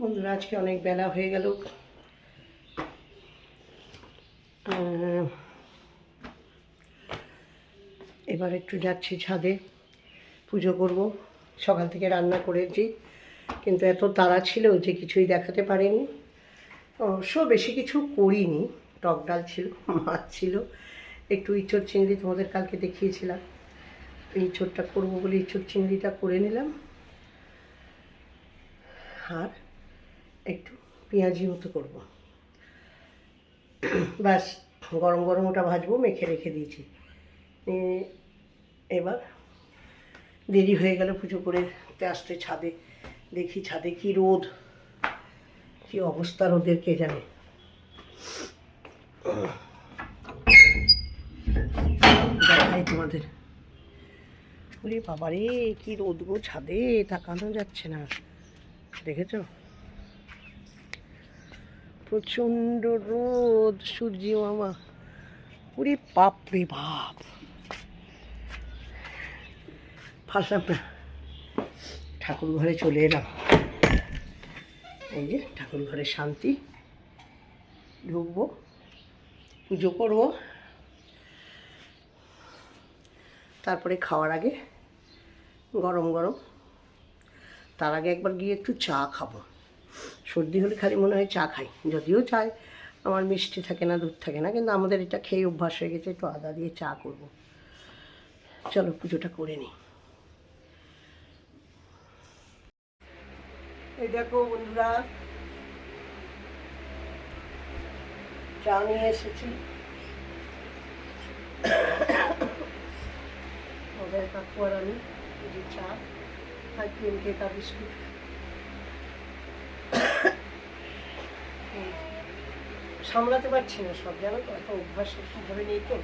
বন্ধুরা, আজকে অনেক বেলা হয়ে গেল। এবার একটু যাচ্ছি ছাদে, পুজো করব। সকাল থেকে রান্না করেছি, কিন্তু এত তাড়া ছিল যে কিছুই দেখাতে পারিনি। অবশ্য বেশি কিছু করিনি, টক ডাল ছিল, মাছ ছিল, একটু ইঁচড় চিংড়ি তোমাদের কালকে দেখিয়েছিলাম। ইঁচড়টা করব বলে ইঁচড় চিংড়িটা করে নিলাম। আর একটু পেঁয়াজি মতো করব। ব্যাস, গরম গরম ওটা ভাজবো, মেখে রেখে দিয়েছি। এবার দেরি হয়ে গেল পুজো করে আসতে ছাদে দেখি, ছাদে কি রোদ, কি অবস্থা রোদের কে জানে। তোমাদের। বাবারে, কি রোদ গো ছাদে, তাকানো যাচ্ছে না। দেখেছ? প্রচণ্ড রোদ, সূর্য মামা। ওরে বাপ রে বাপ। ফাঁসলাম না ঠাকুর ঘরে চলে এলাম। এই যে ঠাকুর ঘরে শান্তি। ঢুকবো, পুজো করব। তারপরে খাওয়ার আগে গরম গরম। তার আগে একবার গিয়ে একটু চা খাব। সর্দি হলে খালি মনে হয় চা খাই। যদিও চায়, আমার মিষ্টি থাকে না, দুধ থাকে না, কিন্তু আমাদের এটা খেয়ে অভ্যাস হয়ে গেছে, একটু আদা দিয়ে চা করব। চলো, পুজোটা করে নিই। এই দেখো বন্ধুরা, চা নিয়ে এসেছি। ওদের কাকু আমি চা, আর ক্রিম কেক বিস্কুট এই, সামলাতে পারছি না সব, জানো তো, এত অভ্যাস ভাবে নেই তো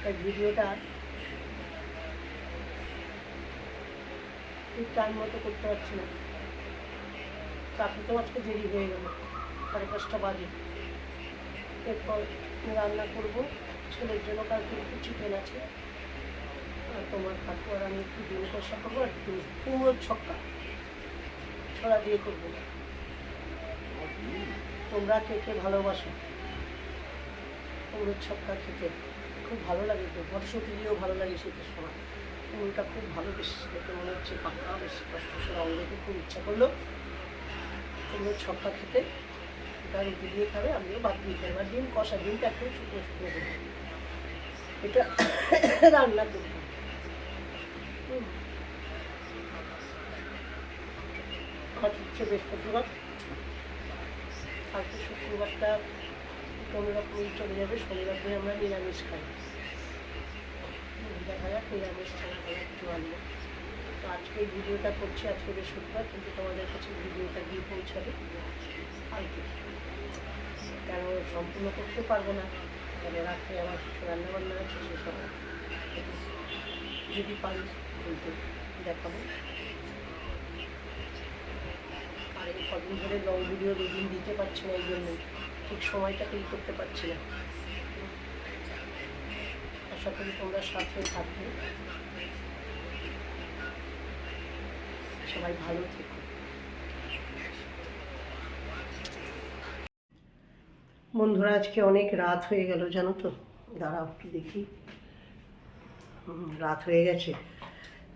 তাই ভিডিওটা ঠিক টাইম মতো করতে পারছি না। তারপর তো আজকে দেরি হয়ে গেল, সাড়ে পাঁচটা বাজে। এরপর রান্না করব, ছেলের জন্য কালকে একটু চিকেন আছে। আর তোমার কাকু আর আমি একটু ডিম কষা করব, আর একটু কুমড়োর ছক্কা। ছড়া দিয়ে করব। তোমরা কে কে ভালোবাসো? কুমড়োর ছক্কা খেতে খুব ভালো লাগে তো ভরসতি দিয়েও ভালো লাগে শীতের সময় কুমড়োটা খুব ভালো বেশ, দেখে মনে হচ্ছে পাকা, বেশ কষ্ট সে রঙ খুব ইচ্ছা করল। কুমড়োর ছক্কা খেতে এটা রুটি দিয়ে খাবে, আমিও বাদ দিয়ে খাই। এবার ডিম কষা, ডিমটা একটু শুকনো শুকনো দেবো এটা রান্না করব। আজ হচ্ছে বৃহস্পতিবার। কালকে শুক্রবারটা কোনো রকমই চলে যাবে শনিবার দিন আমরা নিরামিষ খাই। দেখা যাক, নিরামিষ কোনো কিছু আনব। তো আজকে ভিডিওটা করছি, আজকে বৃহস্পতিবার, কিন্তু তোমাদের কাছে ভিডিওটা গিয়ে পৌঁছাবে। কেন সম্পূর্ণ করতে পারব না। তাহলে রাত্রে আমার কিছু রান্নাবান্না আছে, সেসব। যদি পারি বলতে দেখাবো। এই কদিন ধরে লং ভিডিও দুদিন দিতে পারছি না এই জন্য। ঠিক সময়টাতেই করতে পারছি না। আশা করি তোমরা সাথে থাকবে। সবাই ভালো থেকো। বন্ধুরা, আজকে অনেক রাত হয়ে গেল, জানো তো? দাঁড়াও একটু দেখি। রাত হয়ে গেছে।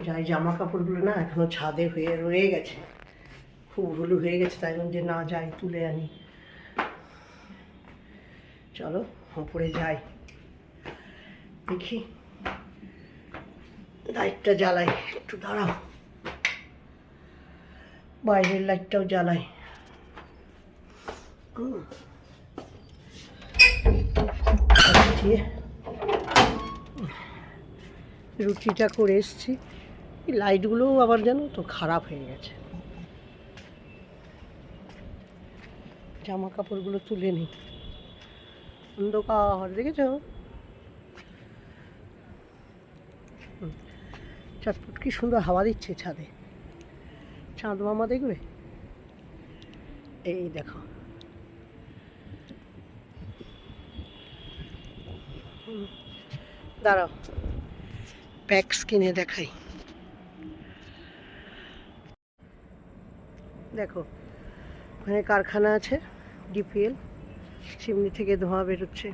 যাই জামা কাপড়গুলো না এখনও ছাদে হয়ে, রয়ে গেছে। খুব হুলু হয়ে গেছে, তাই জন্য যে না যাই, তুলে আনি। চলো, ওপরে যাই। দেখি, লাইটটা জ্বালাই, একটু দাঁড়াও। বাইরের লাইটটাও জ্বালাই। রুটিটা করে এসছি। লাইটগুলোও আবার জানো তো খারাপ হয়ে গেছে। জামা কাপড়গুলো তুলে নিই অন্ধকার, দেখেছ? চটপট কি সুন্দর হাওয়া দিচ্ছে ছাদে। চাঁদ মামা দেখবে? এই দেখো। দাঁড়াও। প্যাক্স কিনে দেখাই। দেখো, ওখানে কারখানা আছে। ডিপিএল চিমনি থেকে ধোঁয়া বেরোচ্ছে।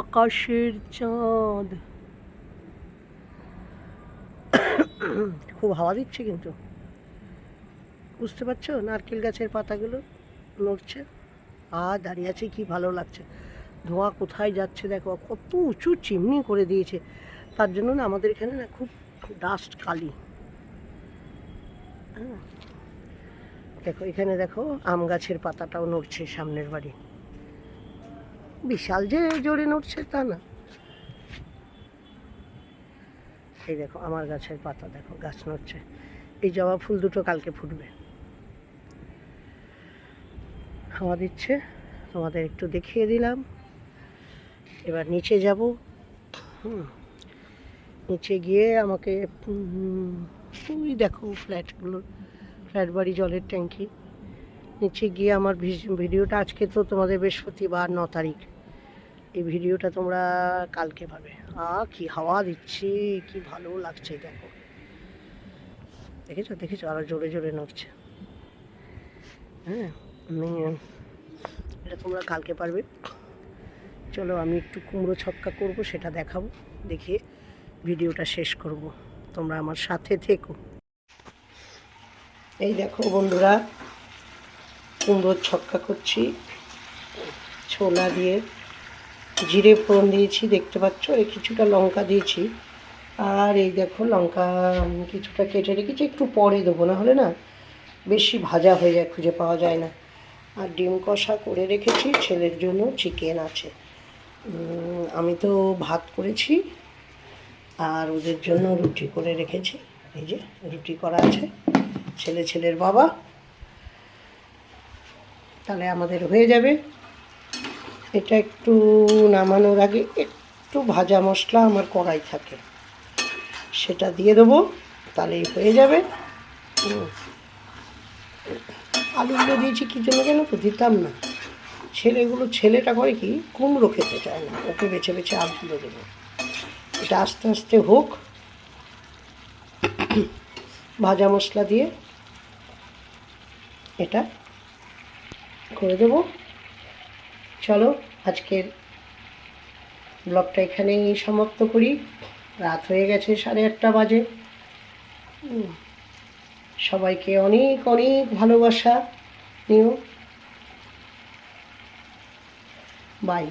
আকাশের চাঁদ। খুব হাওয়া দিচ্ছে কিন্তু। বুঝতে পারছ? নারকেল গাছের পাতাগুলো নড়ছে। আর দাঁড়িয়ে আছে, কি ভালো লাগছে। ধোঁয়া কোথায় যাচ্ছে দেখো, কত উঁচু চিমনি করে দিয়েছে। তার জন্য না আমাদের এখানে না খুব ডাস্ট কালি হ্যাঁ। দেখো, এখানে দেখো, আম গাছের পাতাটাও নড়ছে সামনের বাড়ি। বিশাল যে জোরে নড়ছে তা না। এই দেখো, আমার গাছের পাতা, দেখো, গাছ নড়ছে। এই জবা ফুল দুটো কালকে ফুটবে। হাওয়া দিচ্ছে, তোমাদের একটু দেখিয়ে দিলাম। এবার নিচে যাব। হুম, নিচে গিয়ে আমাকে ওই দেখো ফ্ল্যাটগুলো ফ্ল্যাট বাড়ি জলের ট্যাঙ্কি। নিচে গিয়ে আমার ভিডিওটা আজকে তো তোমাদের বৃহস্পতিবার, ন তারিখ। এই ভিডিওটা তোমরা কালকে পাবে। আ, কি হাওয়া দিচ্ছে, কি ভালো লাগছে, দেখো। দেখেছ দেখেছ? আরও জোরে জোরে নড়ছে হ্যাঁ আমি এটা তোমরা কালকে পারবে। চলো, আমি একটু কুমড়ো ছক্কা করব, সেটা দেখাবো দেখিয়ে ভিডিওটা শেষ করব। তোমরা আমার সাথে থেকো। এই দেখো বন্ধুরা, কুমড়োর ছক্কা করছি। ছোলা দিয়ে জিরে ফোড়ন দিয়েছি, দেখতে পাচ্ছ? এই কিছুটা লঙ্কা দিয়েছি। আর এই দেখো লঙ্কা কিছুটা কেটে রেখেছি, একটু পরে দেবো, না হলে না বেশি ভাজা হয়ে যায়, খুঁজে পাওয়া যায় না। আর ডিম কষা করে রেখেছি, ছেলের জন্য চিকেন আছে। আমি তো ভাত করেছি, আর ওদের জন্য রুটি করে রেখেছি। এই যে রুটি করা আছে। ছেলে ছেলের বাবা, তাহলে আমাদের হয়ে যাবে। এটা একটু নামানোর আগে একটু ভাজা মশলা আমার কড়াই থাকে, সেটা দিয়ে দেবো, তাহলেই হয়ে যাবে। আলুগুলো দিয়েছি, কী জন্য কেন তো? দিতাম না। ছেলেগুলো, ছেলেটা করে কি, কুমড়ো খেতে চায় না, ওকে বেছে বেছে আলুগুলো দেবো। এটা আস্তে আস্তে হোক। ভাজা মশলা দিয়ে এটা করে দেবো। চলো, আজকের ব্লগটা এখানেই সমাপ্ত করি। রাত হয়ে গেছে সাড়ে আটটা বাজে। সবাইকে অনেক অনেক ভালোবাসা নিও। বাই।